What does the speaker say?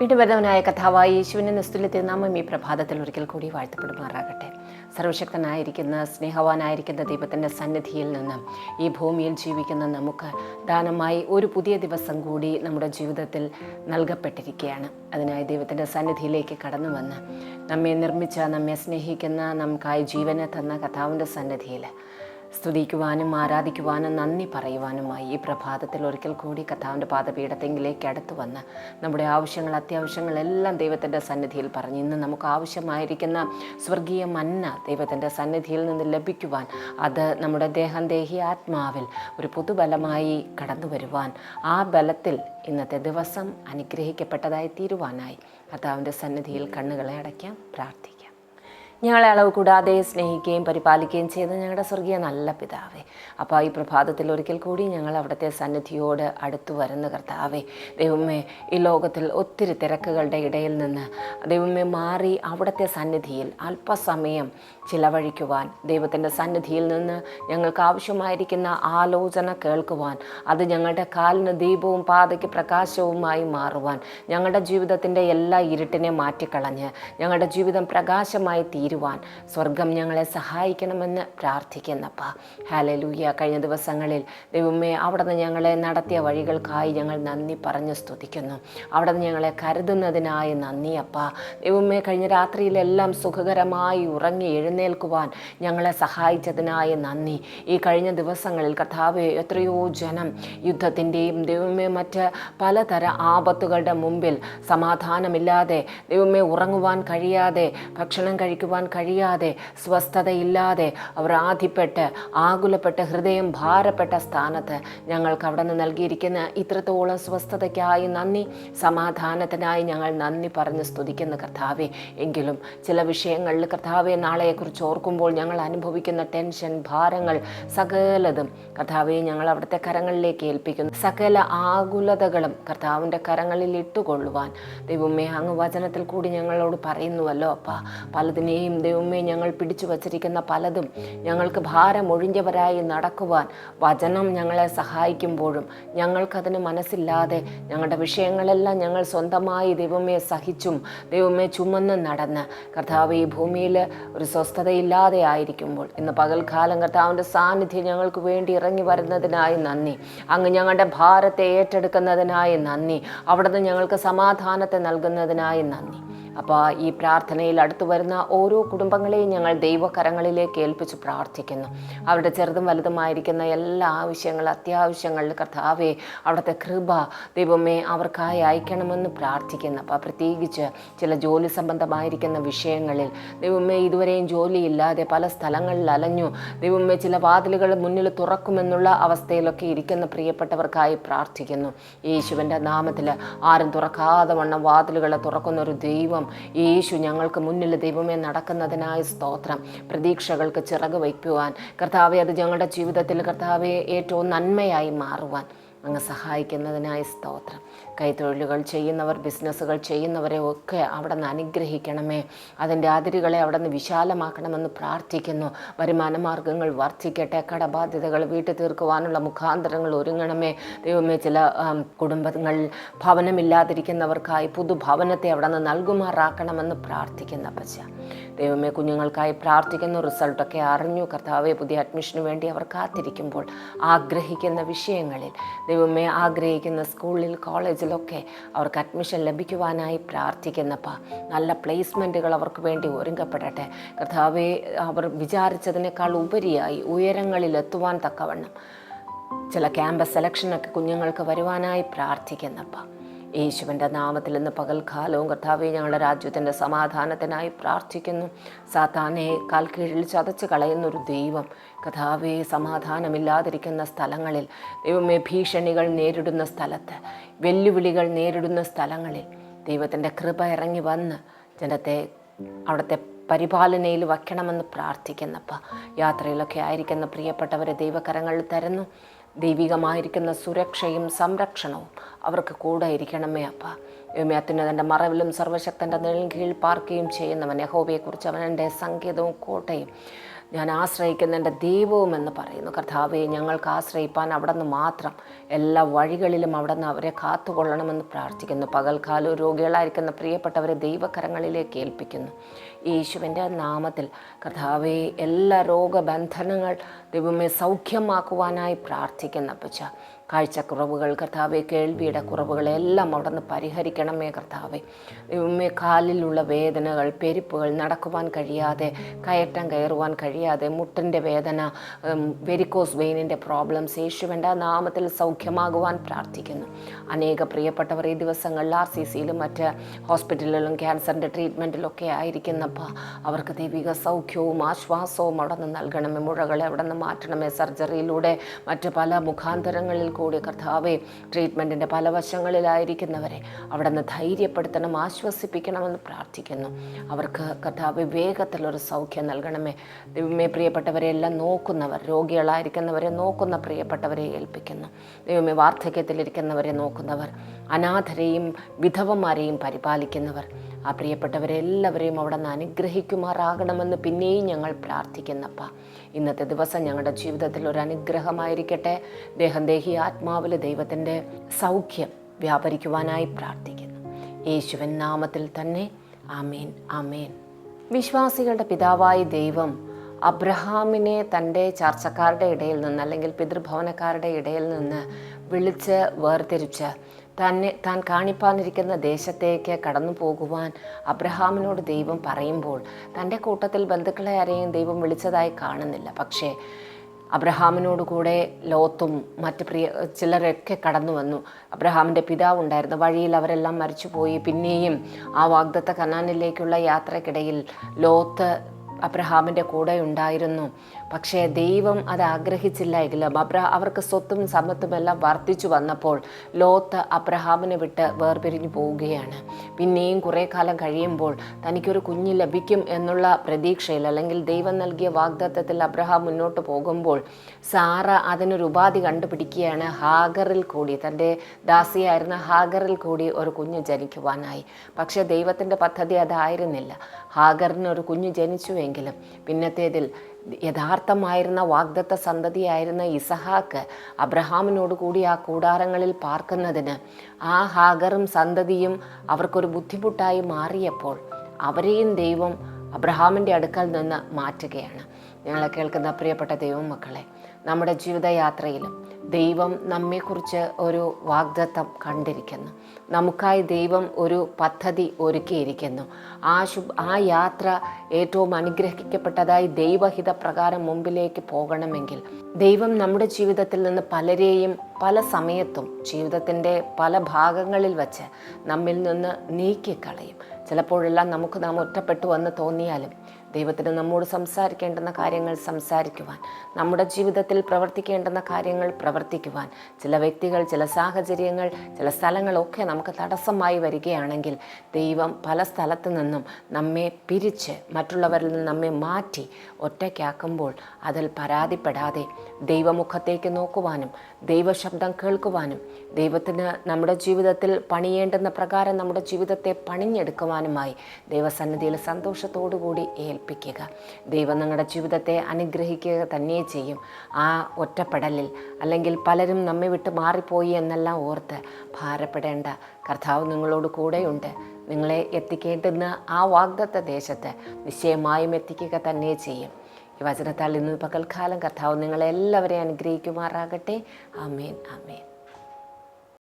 വീണ്ടുവരുന്നവനായ കഥാവായി യേശുവിന്റെ നിസ്തുല്യത്തെ നാമം ഈ പ്രഭാതത്തിൽ ഒരിക്കൽ കൂടി വാഴ്ത്തപ്പെടുമാറാകട്ടെ. സർവശക്തനായിരിക്കുന്ന സ്നേഹവാനായിരിക്കുന്ന ദൈവത്തിന്റെ സന്നിധിയിൽ നിന്ന് ഈ ഭൂമിയിൽ ജീവിക്കുന്ന നമുക്ക് ദാനമായി ഒരു പുതിയ ദിവസം കൂടി നമ്മുടെ ജീവിതത്തിൽ നൽകപ്പെട്ടിരിക്കുകയാണ്. അതിനായി ദൈവത്തിന്റെ സന്നിധിയിലേക്ക് കടന്നു വന്ന് നമ്മെ നിർമ്മിച്ച നമ്മെ സ്നേഹിക്കുന്ന നമുക്കായി ജീവനെ തന്ന കഥാവിന്റെ സന്നിധിയിൽ സ്തുതിക്കുവാനും ആരാധിക്കുവാനും നന്ദി പറയുവാനുമായി ഈ പ്രഭാതത്തിൽ ഒരിക്കൽ കൂടി കഥാവിന്റെ പാദപീഠത്തെങ്കിലേക്ക് അടുത്തു വന്ന് നമ്മുടെ ആവശ്യങ്ങൾ അത്യാവശ്യങ്ങളെല്ലാം ദൈവത്തിന്റെ സന്നിധിയിൽ പറഞ്ഞു. ഇന്ന് നമുക്ക് ആവശ്യമായിരിക്കുന്ന സ്വർഗീയ മന്ന ദൈവത്തിന്റെ സന്നിധിയിൽ നിന്ന് ലഭിക്കുവാൻ അത് നമ്മുടെ ദേഹം ദേഹി ആത്മാവിൽ ഒരു പുതുബലമായി കടന്നു വരുവാൻ ആ ബലത്തിൽ ഇന്നത്തെ ദിവസം അനുഗ്രഹിക്കപ്പെട്ടതായി തീരുവാനായി കർത്താവിന്റെ സന്നിധിയിൽ കണ്ണുകളെ അടയ്ക്കാം പ്രാർത്ഥിക്കാം. ഞങ്ങളെ അളവ് കൂടാതെ സ്നേഹിക്കുകയും പരിപാലിക്കുകയും ചെയ്ത ഞങ്ങളുടെ സ്വർഗീയ നല്ല പിതാവേ. അപ്പോൾ ഈ പ്രഭാതത്തിൽ ഒരിക്കൽ കൂടി ഞങ്ങൾ അവിടുത്തെ സന്നിധിയോട് അടുത്തു വരുന്ന കർത്താവേ ദൈവമേ ഈ ലോകത്തിൽ ഒത്തിരി തിരക്കുകളുടെ ഇടയിൽ നിന്ന് ദൈവമേ മാറി അവിടുത്തെ സന്നിധിയിൽ അല്പസമയം ചിലവഴിക്കുവാൻ ദൈവത്തിന്റെ സന്നിധിയിൽ നിന്ന് ഞങ്ങൾക്ക് ആവശ്യമായിരിക്കുന്ന ആലോചന കേൾക്കുവാൻ അത് ഞങ്ങളുടെ കാലിന് ദീപവും പാതയ്ക്ക് പ്രകാശവുമായി മാറുവാൻ ഞങ്ങളുടെ ജീവിതത്തിന്റെ എല്ലാ ഇരുട്ടിനെ മാറ്റിക്കളഞ്ഞ് ഞങ്ങളുടെ ജീവിതം പ്രകാശമായി തീരുവാൻ സ്വർഗം ഞങ്ങളെ സഹായിക്കണമെന്ന് പ്രാർത്ഥിക്കുന്നപ്പ. ഹാലലൂയ കഴിഞ്ഞ ദിവസങ്ങളിൽ ദൈവമേ അവിടെ നിന്ന് ഞങ്ങളെ നടത്തിയ വഴികൾക്കായി ഞങ്ങൾ നന്ദി പറഞ്ഞ് സ്തുതിക്കുന്നു. അവിടെ നിന്ന് ഞങ്ങളെ കരുതുന്നതിനായി നന്ദിയപ്പ. ദൈവമേ കഴിഞ്ഞ രാത്രിയിലെല്ലാം സുഖകരമായി ഉറങ്ങി എഴുന്നേൽക്കുവാൻ ഞങ്ങളെ സഹായിച്ചതിനായി നന്ദി. ഈ കഴിഞ്ഞ ദിവസങ്ങളിൽ കഥാവെ എത്രയോ ജനം യുദ്ധത്തിന്റെയും ദൈവമേ മറ്റ് പലതര ആപത്തുകളുടെ മുമ്പിൽ സമാധാനമില്ലാതെ ദൈവമേ ഉറങ്ങുവാൻ കഴിയാതെ ഭക്ഷണം കഴിക്കുവാൻ കഴിയാതെ സ്വസ്ഥതയില്ലാതെ അവർ ആധിപ്പെട്ട് ആകുലപ്പെട്ട് ഹൃദയം ഭാരപ്പെട്ട സ്ഥാനത്ത് ഞങ്ങൾക്ക് അവിടെ നിന്ന് നൽകിയിരിക്കുന്ന ഇത്രത്തോളം സ്വസ്ഥതയ്ക്കായി നന്ദി സമാധാനത്തിനായി ഞങ്ങൾ നന്ദി പറഞ്ഞ് സ്തുതിക്കുന്ന കർത്താവെ. എങ്കിലും ചില വിഷയങ്ങളിൽ കർത്താവെ നാളെക്കുറിച്ച് ഓർക്കുമ്പോൾ ഞങ്ങൾ അനുഭവിക്കുന്ന ടെൻഷൻ ഭാരങ്ങൾ സകലതും കർത്താവെ ഞങ്ങൾ അവിടുത്തെ കരങ്ങളിലേക്ക് ഏൽപ്പിക്കുന്നു. സകല ആകുലതകളും കർത്താവിന്റെ കരങ്ങളിൽ ഇട്ടുകൊള്ളുവാൻ. ദൈവമേ അങ്ങ് വചനത്തിൽ കൂടി ഞങ്ങളോട് പറയുന്നുവല്ലോ അപ്പ പലതിനെയും ദൈവമേ ഞങ്ങൾ പിടിച്ചു വച്ചിരിക്കുന്ന പലതും ഞങ്ങൾക്ക് ഭാരമൊഴിഞ്ഞവരായി നടക്കുവാൻ വചനം ഞങ്ങളെ സഹായിക്കുമ്പോഴും ഞങ്ങൾക്കതിന് മനസ്സില്ലാതെ ഞങ്ങളുടെ വിഷയങ്ങളെല്ലാം ഞങ്ങൾ സ്വന്തമായി ദൈവമേ സഹിച്ചും ദൈവമേ ചുമന്ന് നടന്ന് കർത്താവ് ഈ ഭൂമിയിൽ ഒരു സ്വസ്ഥതയില്ലാതെ ആയിരിക്കുമ്പോൾ ഇന്ന് പകൽകാലം കർത്താവിന്റെ സാന്നിധ്യം ഞങ്ങൾക്ക് വേണ്ടി ഇറങ്ങി വരുന്നതിനായി നന്ദി. അങ്ങ് ഞങ്ങളുടെ ഭാരത്തെ ഏറ്റെടുക്കുന്നതിനായി നന്ദി. അവിടുന്ന് ഞങ്ങൾക്ക് സമാധാനത്തെ നൽകുന്നതിനായി നന്ദി. അപ്പോൾ ഈ പ്രാർത്ഥനയിൽ അടുത്തു വരുന്ന ഓരോ കുടുംബങ്ങളെയും ഞങ്ങൾ ദൈവകരങ്ങളിലേക്ക് ഏൽപ്പിച്ച് പ്രാർത്ഥിക്കുന്നു. അവരുടെ ചെറുതും വലുതുമായിരിക്കുന്ന എല്ലാ ആവശ്യങ്ങൾ അത്യാവശ്യങ്ങളിൽ കർത്താവെ അവിടുത്തെ കൃപ ദൈവമേ അവർക്കായി അയക്കണമെന്ന് പ്രാർത്ഥിക്കുന്നു. അപ്പോൾ പ്രത്യേകിച്ച് ചില ജോലി സംബന്ധമായിരിക്കുന്ന വിഷയങ്ങളിൽ ദൈവമേ ഇതുവരെയും ജോലിയില്ലാതെ പല സ്ഥലങ്ങളിൽ അലഞ്ഞു ദൈവമേ ചില വാതിലുകൾ മുന്നിൽ തുറക്കുമെന്നുള്ള അവസ്ഥയിലൊക്കെ ഇരിക്കുന്ന പ്രിയപ്പെട്ടവർക്കായി പ്രാർത്ഥിക്കുന്നു. യേശുവിന്റെ നാമത്തിൽ ആരും തുറക്കാതെ വണ്ണം വാതിലുകളെ തുറക്കുന്ന ഒരു ദൈവം യേശു ഞങ്ങൾക്ക് മുന്നിൽ ദൈവമേ നടക്കുന്നതിനായ സ്തോത്രം. പ്രതീക്ഷകൾക്ക് ചിറക് വയ്ക്കുവാൻ. കർത്താവെ അത് ഞങ്ങളുടെ ജീവിതത്തിൽ കർത്താവെ ഏറ്റവും നന്മയായി മാറുവാൻ. അങ്ങ് സഹായിക്കുന്നതിനായി സ്തോത്രം. കൈത്തൊഴിലുകൾ ചെയ്യുന്നവർ ബിസിനസ്സുകൾ ചെയ്യുന്നവരെ ഒക്കെ അവിടെ നിന്ന് അനുഗ്രഹിക്കണമേ. അതിന്റെ അതിരുകളെ അവിടെ നിന്ന് വിശാലമാക്കണമെന്ന് പ്രാർത്ഥിക്കുന്നു. വരുമാന മാർഗങ്ങൾ വർദ്ധിക്കട്ടെ. കടബാധ്യതകൾ വീട്ടിൽ തീർക്കുവാനുള്ള മുഖാന്തരങ്ങൾ ഒരുങ്ങണമേ. ദൈവമേ ചില കുടുംബങ്ങൾ ഭവനമില്ലാതിരിക്കുന്നവർക്കായി പുതുഭവനത്തെ അവിടെ നിന്ന് നൽകുമാറാക്കണമെന്ന് പ്രാർത്ഥിക്കുന്ന പച്ച ദൈവമേ കുഞ്ഞുങ്ങൾക്കായി പ്രാർത്ഥിക്കുന്ന റിസൾട്ടൊക്കെ അറിഞ്ഞു. കർത്താവെ പുതിയ അഡ്മിഷന് വേണ്ടി അവർ കാത്തിരിക്കുമ്പോൾ ആഗ്രഹിക്കുന്ന വിഷയങ്ങളിൽ ദൈവമേ ആഗ്രഹിക്കുന്ന സ്കൂളിൽ കോളേജിലൊക്കെ അവർക്ക് അഡ്മിഷൻ ലഭിക്കുവാനായി പ്രാർത്ഥിക്കുന്നപ്പ നല്ല പ്ലേസ്മെന്റുകൾ അവർക്ക് വേണ്ടി ഒരുങ്ങപ്പെടട്ടെ. കർത്താവെ അവർ വിചാരിച്ചതിനേക്കാൾ ഉപരിയായി ഉയരങ്ങളിൽ എത്തുവാൻ തക്കവണ്ണം ചില ക്യാമ്പസ് സെലക്ഷനൊക്കെ കുഞ്ഞുങ്ങൾക്ക് വരുവാനായി പ്രാർത്ഥിക്കുന്നപ്പ. യേശുവിന്റെ നാമത്തിൽ ഇന്ന് പകൽക്കാലവും കർത്താവെ ഞങ്ങളുടെ രാജ്യത്തിന്റെ സമാധാനത്തിനായി പ്രാർത്ഥിക്കുന്നു. സാത്താനെ കാൽ കീഴിൽ ചതച്ച് കളയുന്നൊരു ദൈവം കഥാവെ സമാധാനമില്ലാതിരിക്കുന്ന സ്ഥലങ്ങളിൽ ദൈവമേ ഭീഷണികൾ നേരിടുന്ന സ്ഥലത്ത് വെല്ലുവിളികൾ നേരിടുന്ന സ്ഥലങ്ങളിൽ ദൈവത്തിന്റെ കൃപ ഇറങ്ങി വന്ന് ജനത്തെ അവിടുത്തെ പരിപാലനയിൽ വയ്ക്കണമെന്ന് പ്രാർത്ഥിക്കുന്നപ്പ യാത്രയിലൊക്കെ ആയിരിക്കുന്ന പ്രിയപ്പെട്ടവരെ ദൈവകരങ്ങളിൽ തരുന്നു. ദൈവികമായിരിക്കുന്ന സുരക്ഷയും സംരക്ഷണവും അവർക്ക് കൂടെ ഇരിക്കണമേ അപ്പ യോമ്യാത്തിന് തന്റെ മറവിലും സർവശക്തന്റെ നിഴൽ കീഴിൽ പാർക്കുകയും ചെയ്യുന്നവൻ യഹോവയെക്കുറിച്ച് അവൻ എന്റെ സംഗീതവും കോട്ടയും ഞാൻ ആശ്രയിക്കുന്ന എന്റെ ദൈവവും എന്ന് പറയുന്നു. കർത്താവെ ഞങ്ങൾക്ക് ആശ്രയിപ്പാൻ അവിടെ നിന്ന് മാത്രം എല്ലാ വഴികളിലും അവിടെ നിന്ന് അവരെ കാത്തുകൊള്ളണമെന്ന് പ്രാർത്ഥിക്കുന്നു. പകൽക്കാലം രോഗികളായിരിക്കുന്ന പ്രിയപ്പെട്ടവരെ ദൈവകരങ്ങളിലേക്ക് ഏൽപ്പിക്കുന്നു. യേശുവിന്റെ നാമത്തിൽ കർത്താവെ എല്ലാ രോഗബന്ധനങ്ങൾ ദൈവമേ സൗഖ്യമാക്കുവാനായി പ്രാർത്ഥിക്കുന്ന പച്ച കാഴ്ചക്കുറവുകൾ. കർത്താവെ കേൾവിയുടെ കുറവുകളെല്ലാം അവിടെ നിന്ന് പരിഹരിക്കണമേ കർത്താവെ. ഉമ്മേ കാലിലുള്ള വേദനകൾ പെരുപ്പുകൾ നടക്കുവാൻ കഴിയാതെ കയറ്റം കയറുവാൻ കഴിയാതെ മുട്ടിന്റെ വേദന വെരിക്കോസ് വെയിനിന്റെ പ്രോബ്ലംസ് യേശുവിന്റെ നാമത്തിൽ സൗഖ്യമാകുവാൻ പ്രാർത്ഥിക്കുന്നു. അനേക പ്രിയപ്പെട്ടവർ ഈ ദിവസങ്ങളിൽ ആർ സി സിയിലും മറ്റ് ഹോസ്പിറ്റലിലും ക്യാൻസറിന്റെ ട്രീറ്റ്മെന്റിലൊക്കെ ആയിരിക്കുന്നപ്പോൾ അവർക്ക് ദൈവിക സൗഖ്യവും ആശ്വാസവും അവിടെ നിന്ന് നൽകണമേ മുഴകളെ അവിടെ നിന്ന് മാറ്റണമേ സർജറിയിലൂടെ മറ്റ് പല മുഖാന്തരങ്ങളിൽ കൂടി കർത്താവെ ട്രീറ്റ്മെന്റിന്റെ പല വശങ്ങളിലായിരിക്കുന്നവരെ അവിടെ നിന്ന് ധൈര്യപ്പെടുത്തണം ആശ്വസിപ്പിക്കണമെന്ന് പ്രാർത്ഥിക്കുന്നു. അവർക്ക് കർത്താവ് വേഗത്തിലൊരു സൗഖ്യം നൽകണമേ. ദൈവമേ പ്രിയപ്പെട്ടവരെ എല്ലാം നോക്കുന്നവർ രോഗികളായിരിക്കുന്നവരെ നോക്കുന്ന പ്രിയപ്പെട്ടവരെ ഏൽപ്പിക്കുന്നു. ദൈവമേ വാർദ്ധക്യത്തിലിരിക്കുന്നവരെ നോക്കുന്നവർ അനാഥരെയും വിധവന്മാരെയും പരിപാലിക്കുന്നവർ ആ പ്രിയപ്പെട്ടവരെ എല്ലാവരെയും അവിടെ നിന്ന് അനുഗ്രഹിക്കുമാറാകണമെന്ന് പിന്നെയും ഞങ്ങൾ പ്രാർത്ഥിക്കുന്നപ്പ. ഇന്നത്തെ ദിവസം ഞങ്ങളുടെ ജീവിതത്തിൽ ഒരു അനുഗ്രഹമായിരിക്കട്ടെ. ദേഹം ദേഹി ആത്മാവിൽ ദൈവത്തിന്റെ സൗഖ്യം വ്യാപരിക്കുവാനായി പ്രാർത്ഥിക്കുന്നു. യേശുവൻ നാമത്തിൽ തന്നെ ആമേൻ ആമേൻ. വിശ്വാസികളുടെ പിതാവായ ദൈവം അബ്രഹാമിനെ തന്റെ ചർച്ചക്കാരുടെ ഇടയിൽ നിന്ന് അല്ലെങ്കിൽ പിതൃഭവനക്കാരുടെ ഇടയിൽ നിന്ന് വിളിച്ച് വേർതിരിച്ച് തന്നെ താൻ കാണിപ്പാനിരിക്കുന്ന ദേശത്തേക്ക് കടന്നു പോകുവാൻ അബ്രഹാമിനോട് ദൈവം പറയുമ്പോൾ തന്റെ കൂട്ടത്തിൽ ബന്ധുക്കളെ ആരെയും ദൈവം വിളിച്ചതായി കാണുന്നില്ല. പക്ഷേ അബ്രഹാമിനോട് കൂടെ ലോത്തും മറ്റ് പ്രിയ ചിലരൊക്കെ കടന്നു വന്നു. അബ്രഹാമിന്റെ പിതാവ് ഉണ്ടായിരുന്നു. വഴിയിൽ അവരെല്ലാം മരിച്ചുപോയി. പിന്നെയും ആ വാഗ്ദത്ത കനാനിലേക്കുള്ള യാത്രക്കിടയിൽ ലോത്ത് അബ്രഹാമിന്റെ കൂടെ ഉണ്ടായിരുന്നു. പക്ഷേ ദൈവം അത് ആഗ്രഹിച്ചില്ല എങ്കിലും അബ്രഹ അവർക്ക് സ്വത്തും സമ്പത്തും എല്ലാം വർദ്ധിച്ചു വന്നപ്പോൾ ലോത്ത് അബ്രഹാമിനെ വിട്ട് വേർപിരിഞ്ഞു പോവുകയാണ്. പിന്നെയും കുറേ കാലം കഴിയുമ്പോൾ തനിക്കൊരു കുഞ്ഞ് ലഭിക്കും എന്നുള്ള പ്രതീക്ഷയിൽ അല്ലെങ്കിൽ ദൈവം നൽകിയ വാഗ്ദത്തത്തിൽ അബ്രഹാം മുന്നോട്ട് പോകുമ്പോൾ സാറ അതിനൊരു ഉപാധി കണ്ടുപിടിക്കുകയാണ്. ഹാഗറിൽ കൂടി തന്റെ ദാസിയായിരുന്ന ഹാഗറിൽ കൂടി ഒരു കുഞ്ഞ് ജനിക്കുവാനായി. പക്ഷേ ദൈവത്തിന്റെ പദ്ധതി അതായിരുന്നില്ല. ഹാഗറിന് ഒരു കുഞ്ഞ് ജനിച്ചുവെങ്കിലും പിന്നത്തേതിൽ യഥാർത്ഥമായിരുന്ന വാഗ്ദത്ത സന്തതിയായിരുന്ന ഇസഹാക്ക് അബ്രഹാമിനോട് കൂടി ആ കൂടാരങ്ങളിൽ പാർക്കുന്നതിന് ആ ഹാഗറും സന്തതിയും അവർക്കൊരു ബുദ്ധിമുട്ടായി മാറിയപ്പോൾ അവരെയും ദൈവം അബ്രഹാമിന്റെ അടുക്കൽ നിന്ന് മാറ്റുകയാണ്. ഞങ്ങളെ കേൾക്കുന്ന പ്രിയപ്പെട്ട ദൈവം മക്കളെ നമ്മുടെ ജീവിതയാത്രയിലും ദൈവം നമ്മെക്കുറിച്ച് ഒരു വാഗ്ദത്തം കണ്ടിരിക്കുന്നു. നമുക്കായി ദൈവം ഒരു പദ്ധതി ഒരുക്കിയിരിക്കുന്നു. ആ ശു ആ യാത്ര ഏറ്റവും അനുഗ്രഹിക്കപ്പെട്ടതായി ദൈവഹിത പ്രകാരം മുമ്പിലേക്ക് പോകണമെങ്കിൽ ദൈവം നമ്മുടെ ജീവിതത്തിൽ നിന്ന് പലരെയും പല സമയത്തും ജീവിതത്തിന്റെ പല ഭാഗങ്ങളിൽ വച്ച് നമ്മിൽ നിന്ന് നീക്കിക്കളയും. ചിലപ്പോഴെല്ലാം നമുക്ക് നാം ഒറ്റപ്പെട്ടു എന്ന് തോന്നിയാലും ദൈവത്തിന് നമ്മോട് സംസാരിക്കേണ്ടുന്ന കാര്യങ്ങൾ സംസാരിക്കുവാൻ നമ്മുടെ ജീവിതത്തിൽ പ്രവർത്തിക്കേണ്ടുന്ന കാര്യങ്ങൾ പ്രവർത്തിക്കുവാൻ ചില വ്യക്തികൾ ചില സാഹചര്യങ്ങൾ ചില സ്ഥലങ്ങളൊക്കെ നമുക്ക് തടസ്സമായി വരികയാണെങ്കിൽ ദൈവം പല സ്ഥലത്തു നിന്നും നമ്മെ പിരിച്ച് മറ്റുള്ളവരിൽ നിന്ന് നമ്മെ മാറ്റി ഒറ്റയ്ക്കാക്കുമ്പോൾ അതിൽ പരാതിപ്പെടാതെ ദൈവമുഖത്തേക്ക് നോക്കുവാനും ദൈവശബ്ദം കേൾക്കുവാനും ദൈവത്തിന് നമ്മുടെ ജീവിതത്തിൽ പണിയേണ്ടുന്ന പ്രകാരം നമ്മുടെ ജീവിതത്തെ പണിഞ്ഞെടുക്കുവാനുമായി ദൈവസന്നിധിയിൽ സന്തോഷത്തോടു കൂടി ഏൽപ്പിക്കുക. ദൈവം നിങ്ങളുടെ ജീവിതത്തെ അനുഗ്രഹിക്കുക തന്നെ ചെയ്യും. ആ ഒറ്റപ്പെടലിൽ അല്ലെങ്കിൽ പലരും നമ്മെ വിട്ട് മാറിപ്പോയി എന്നെല്ലാം ഓർത്ത് ഭാരപ്പെടേണ്ട കർത്താവ് നിങ്ങളോട് കൂടെയുണ്ട്. നിങ്ങളെ എത്തിക്കേണ്ടുന്ന ആ വാഗ്ദത്ത ദേശത്ത് നിശ്ചയമായും എത്തിക്കുക തന്നെ ചെയ്യും. ഈ വചനത്താൽ ഇന്ന് പകൽക്കാലം കർത്താവ് നിങ്ങളെല്ലാവരെയും അനുഗ്രഹിക്കുമാറാകട്ടെ. അമേൻ ആമേൻ.